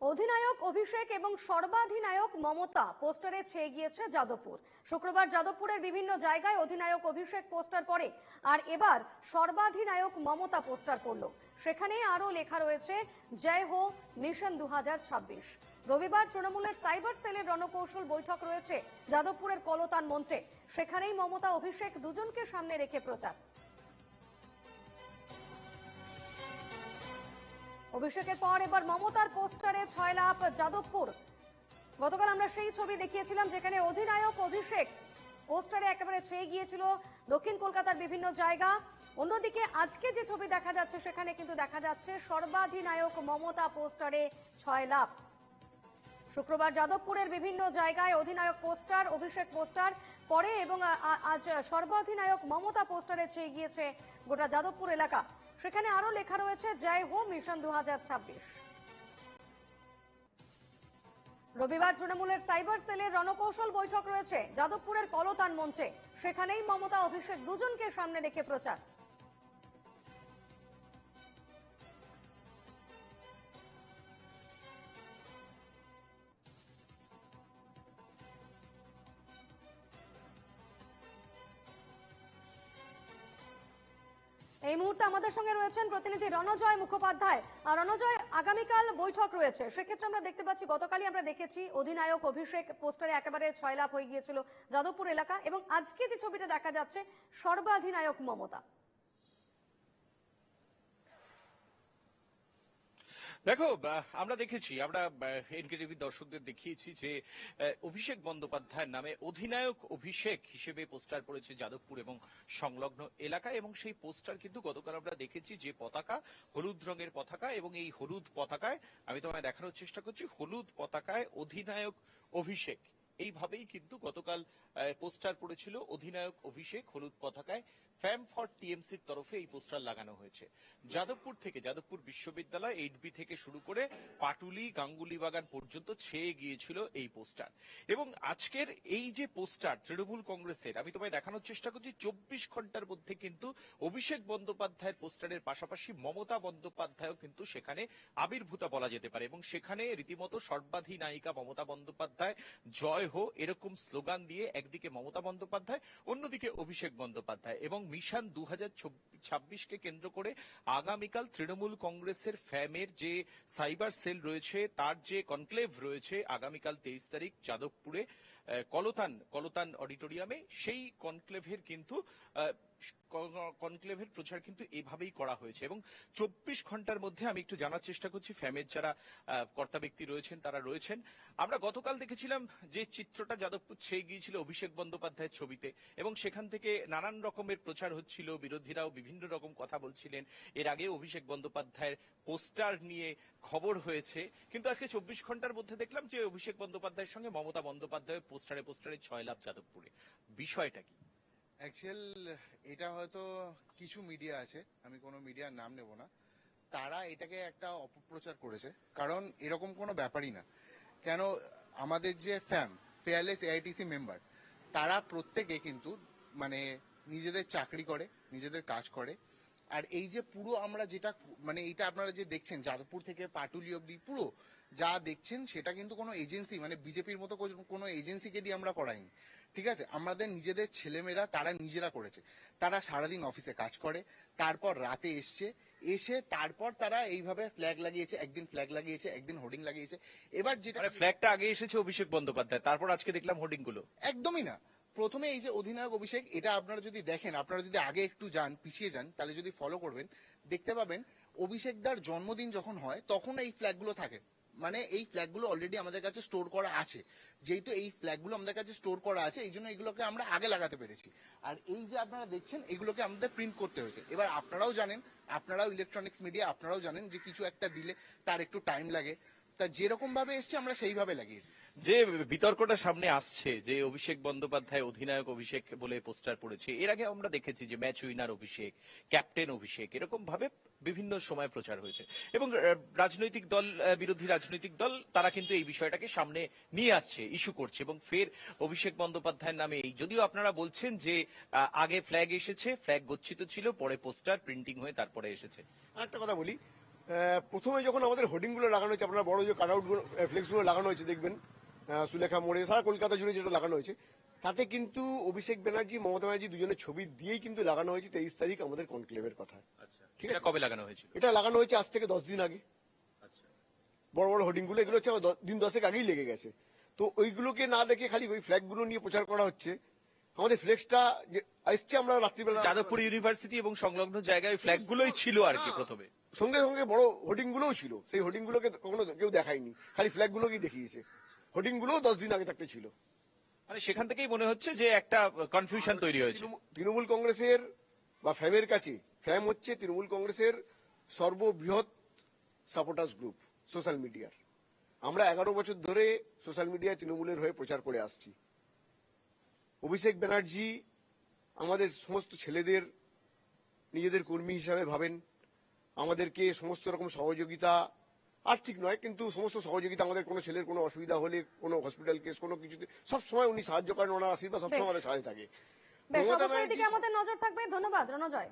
অধিনায়ক অভিষেক এবং সর্বাধিনায়ক মমতা পোস্টারে ছেয়ে গিয়েছে যাদবপুর। শুক্রবার যাদবপুরের বিভিন্ন জায়গায় অধিনায়ক অভিষেক পোস্টার পড়ে আর এবার সর্বাধিনায়ক মমতা পোস্টার পড়ল। সেখানে আরও লেখা রয়েছে, জয় হো, মিশন দু হাজার ছাব্বিশ। রবিবার তৃণমূলের সাইবার সেলের রণকৌশল বৈঠক রয়েছে যাদবপুরের কলতান মঞ্চে। সেখানেই মমতা অভিষেক দুজনকে সামনে রেখে প্রচার। অভিষেকের পর এবার মমতার পোস্টারে ছয় লাভ যাদবপুর। গতকাল আমরা সেই ছবি দেখিয়েছিলাম যেখানে অধিনায়ক অভিষেক পোস্টারে একেবারে ছেয়ে গিয়েছিল দক্ষিণ কলকাতার বিভিন্ন জায়গা। অন্যদিকে আজকে যে ছবি দেখা যাচ্ছে সেখানে কিন্তু দেখা যাচ্ছে সর্বাধিনায়ক মমতা পোস্টারে ছয় লাভ শুক্রবার যাদবপুরের বিভিন্ন জায়গায় অধিনায়ক পোস্টার, অভিষেক পোস্টার, পরে এবং আজ সর্বাধিনায়ক মমতা পোস্টারে ছেয়ে গিয়েছে গোটা যাদবপুর এলাকা। সেখানে আরও লেখা রয়েছে, জয় হো মিশন দু হাজার ছাব্বিশ। রবিবার তৃণমূলের সাইবার সেলের রণকৌশল বৈঠক রয়েছে, যাদবপুরের কলতান মঞ্চে। সেখানেই মমতা, অভিষেক দুজনকে সামনে রেখে প্রচার। এই মুহূর্তে আমাদের সঙ্গে রয়েছেন প্রতিনিধি রণজয় মুখোপাধ্যায়। আর রণজয়, আগামীকাল বৈঠক রয়েছে। সেক্ষেত্রে আমরা দেখতে পাচ্ছি, গতকালই আমরা দেখেছি অধিনায়ক অভিষেক পোস্টারে একেবারে ছয় লাভ হয়ে গিয়েছিল যাদবপুর এলাকা এবং আজকে যে ছবিটা দেখা যাচ্ছে, সর্বাধিনায়ক মমতা। দেখো আমরা দেখেছি, আমরা এনকেটিভি দর্শকদের দেখিয়েছি যে অভিষেক বন্দ্যোপাধ্যায়ের নামে অধিনায়ক অভিষেক হিসেবে পোস্টার পড়েছে যাদবপুর এবং সংলগ্ন এলাকায় এবং সেই পোস্টার কিন্তু গতকাল আমরা দেখেছি যে পতাকা, হলুদ রঙের পতাকা এবং এই হলুদ পতাকায়, আমি তোমায় দেখানোর চেষ্টা করছি, হলুদ পতাকায় অধিনায়ক অভিষেক। এইভাবেই কিন্তু গতকাল পোস্টার পড়েছিল অধিনায়ক অভিষেক হলুদ পতাকায়। ফ্যাম ফর টিএমসির তরফে এই পোস্টার লাগানো হয়েছে। যাদবপুর থেকে, যাদবপুর বিশ্ববিদ্যালয় এইট বি থেকে শুরু করে পাটুলি গাঙ্গুলি বাগান পর্যন্ত ছেয়ে গিয়েছিল এই পোস্টার। এবং আজকের এই যে পোস্টার তৃণমূল কংগ্রেসের, আমি তোমায় দেখানোর চেষ্টা করছি, চব্বিশ ঘণ্টার মধ্যে কিন্তু অভিষেক বন্দ্যোপাধ্যায়ের পোস্টারের পাশাপাশি মমতা বন্দ্যোপাধ্যায়ও কিন্তু সেখানে আবির্ভূতা বলা যেতে পারে। এবং সেখানে রীতিমতো সর্বাধিনায়িকা মমতা বন্দ্যোপাধ্যায় জয় হো এরকম স্লোগান দিয়ে একদিকে মমতা বন্দ্যোপাধ্যায়, অন্যদিকে অভিষেক বন্দ্যোপাধ্যায় এবং মিশন দু ছাব্বিশকে কেন্দ্র করে আগামীকাল তৃণমূল কংগ্রেসের ফ্যামের যে সাইবার সেল রয়েছে, তার যে কনক্লেভ রয়েছে আগামীকাল তেইশ তারিখ যাদবপুরে কলতান কলতান অডিটোরিয়ামে সেই কনক্লেভের কিন্তু কনক্লেভের প্রচার কিন্তু এভাবেই করা হয়েছে। এবং চব্বিশ ঘণ্টার মধ্যে আমি একটু জানার চেষ্টা করছি, ফ্যামের যারা কর্তা ব্যক্তি রয়েছেন, তারা রয়েছেন। আমরা গতকাল দেখেছিলাম যে চিত্রটা যাদবপুর ছেয়ে গিয়েছিল অভিষেক বন্দ্যোপাধ্যায়ের ছবিতে। এবং সেখান থেকে নানান রকমের প্রচার হচ্ছিল, বিরোধীরাও বিভিন্ন রকম কথা বলছিলেন। এর আগে অভিষেক বন্দ্যোপাধ্যায়ের পোস্টার নিয়ে খবর হয়েছে। কিন্তু আজকে চব্বিশ ঘণ্টার মধ্যে দেখলাম যে অভিষেক বন্দ্যোপাধ্যায়ের সঙ্গে মমতা বন্দ্যোপাধ্যায় পোস্টারে পোস্টারে ছয় লাভ যাদবপুরে। বিষয়টা কি? অ্যাকচুয়াল এটা হয়তো কিছু মিডিয়া আছে, আমি কোনো মিডিয়ার নাম নেব না, তারা এটাকে একটা অপপ্রচার করেছে, কারণ এরকম কোনো ব্যাপারই না। কেন আমাদের যে ফ্যাম, ফেয়ারলেস এআইটিসি মেম্বার, তারা প্রত্যেকে কিন্তু মানে নিজেদের চাকরি করে, নিজেদের কাজ করে আর এই যে পুরো আমরা যেটা মানে এটা আপনারা যে দেখছেন যাদবপুর থেকে পাটুলি অব্দি পুরো যা দেখছেন সেটা কিন্তু কোনো এজেন্সি মানে বিজেপির মতো কোনো- এজেন্সিকে দিয়ে আমরা করাইনি। ঠিক আছে? আমাদের নিজেদের ছেলেমেয়েরা তারা নিজেরা করেছে। তারা সারাদিন অফিসে কাজ করে তারপর রাতে এসছে এসে তারপর তারা এইভাবে ফ্ল্যাগ লাগিয়েছে একদিন ফ্ল্যাগ লাগিয়েছে একদিন হোর্ডিং লাগিয়েছে। এবার যেটা ফ্ল্যাগটা আগে এসেছে অভিষেক বন্দ্যোপাধ্যায় তারপর আজকে দেখলাম হোর্ডিংগুলো। একদমই না। প্রথমে এই যে অধিনায়ক অভিষেক, এটা আপনারা যদি দেখেন, আপনারা যদি আগে একটু যান, পিছিয়ে যান, তাহলে যদি ফলো করবেন, দেখতে পাবেন অভিষেকদার জন্মদিন যখন হয়, তখন এই ফ্ল্যাগগুলো থাকে। মানে এই ফ্ল্যাগগুলো অলরেডি আমাদের কাছে স্টোর করা আছে। যেহেতু এই ফ্ল্যাগগুলো আমাদের কাছে স্টোর করা আছে, এই জন্য এগুলোকে আমরা আগে লাগাতে পেরেছি। আর এই যে আপনারা দেখছেন, এগুলোকে আমাদের প্রিন্ট করতে হয়েছে। এবার আপনারাও জানেন, আপনারাও ইলেকট্রনিক্স মিডিয়া আপনারাও জানেন যে কিছু একটা দিলে তার একটু টাইম লাগে। তা যেরকম ভাবে এসছে আমরা সেইভাবে লাগিয়েছি। যে বিতর্কটা সামনে আসছে যে অভিষেক বন্দ্যোপাধ্যায় অধিনায়ক অভিষেক বলে পোস্টার পড়েছে এর আগে আমরা দেখেছি যে match winner Abhishek captain Abhishek এরকম ভাবে বিভিন্ন সময় প্রচার হয়েছে। এবং রাজনৈতিক দল বিরোধী রাজনৈতিক দল তারা কিন্তু এই বিষয়টাকে সামনে নিয়ে আসছে ইস্যু করছে। এবং ফের অভিষেক বন্দ্যোপাধ্যায়ের নামে এই যদিও আপনারা বলছেন যে আহ, আগে ফ্ল্যাগ এসেছে ফ্ল্যাগ গচ্ছিত ছিল পরে পোস্টার প্রিন্টিং হয়ে তারপরে এসেছে। একটা কথা বলি প্রথমে যখন আমাদের হোর্ডিংগুলো লাগানো হয়েছে আপনার বড় যে কাটআউটগুলো ফ্লেক্সগুলো লাগানো হয়েছে দেখবেন সুলেখা মোড়ে সারা কলকাতা জুড়ে যেটা লাগানো হয়েছে তাতে কিন্তু অভিষেক ব্যানার্জি মমতা ব্যানার্জি দুজনের ছবি দিয়েই কিন্তু লাগানো হয়েছে তেইশ তারিখ আমাদের কনক্লেভের কথা। ঠিক আছে? কবে লাগানো হয়েছে এটা লাগানো হয়েছে আজ থেকে দশ দিন আগে। বড় বড় হোর্ডিংগুলো এগুলো হচ্ছে আমার দিন দশেক আগেই লেগে গেছে। তো ওইগুলোকে না দেখে খালি ওই ফ্ল্যাগগুলো নিয়ে প্রচার করা হচ্ছে। আমাদের ফ্লেক্সটা যে এসছে আমরা রাত্রিবেলা যাদবপুর ইউনিভার্সিটি এবং সংলগ্ন জায়গায় ফ্ল্যাগ গুলোই ছিল আর কি প্রথমে। সঙ্গে সঙ্গে বড় হোর্ডিং গুলোও ছিল। সেই হোর্ডিং গুলোকে কখনো কেউ দেখায়নি। খালি ফ্ল্যাগ গুলোকেই দেখিয়েছে। হোর্ডিং গুলোও দশ দিন আগে থাকতে ছিল। মানে সেখান থেকেই মনে হচ্ছে যে একটা কনফিউশন তৈরি হয়েছে। তৃণমূল- তৃণমূল কংগ্রেসের বা ফ্যামের কাছে ফ্যাম হচ্ছে তৃণমূল কংগ্রেসের সর্ববৃহৎ সাপোর্টার্স গ্রুপ সোশ্যাল মিডিয়ার আমরা এগারো বছর ধরে সোশ্যাল মিডিয়ায় তৃণমূলের হয়ে প্রচার করে আসছি। অভিষেক ব্যানার্জি আমাদের সমস্ত ছেলেদের নিজেদের কর্মী হিসাবে ভাবেন। আমাদেরকে সমস্ত রকম সহযোগিতা আর্থিক নয় কিন্তু সমস্ত সহযোগিতা আমাদের কোনো ছেলের কোনো অসুবিধা হলে কোনো হসপিটাল কেস কোনো কিছুতে সব সময় উনি সাহায্য করেন ওনার আশীর্বাদ সবসময়। আমাদের সাথে থাকে। বেশ অবশ্যই এদিকে আমাদের নজর থাকবে। ধন্যবাদ রণজয়।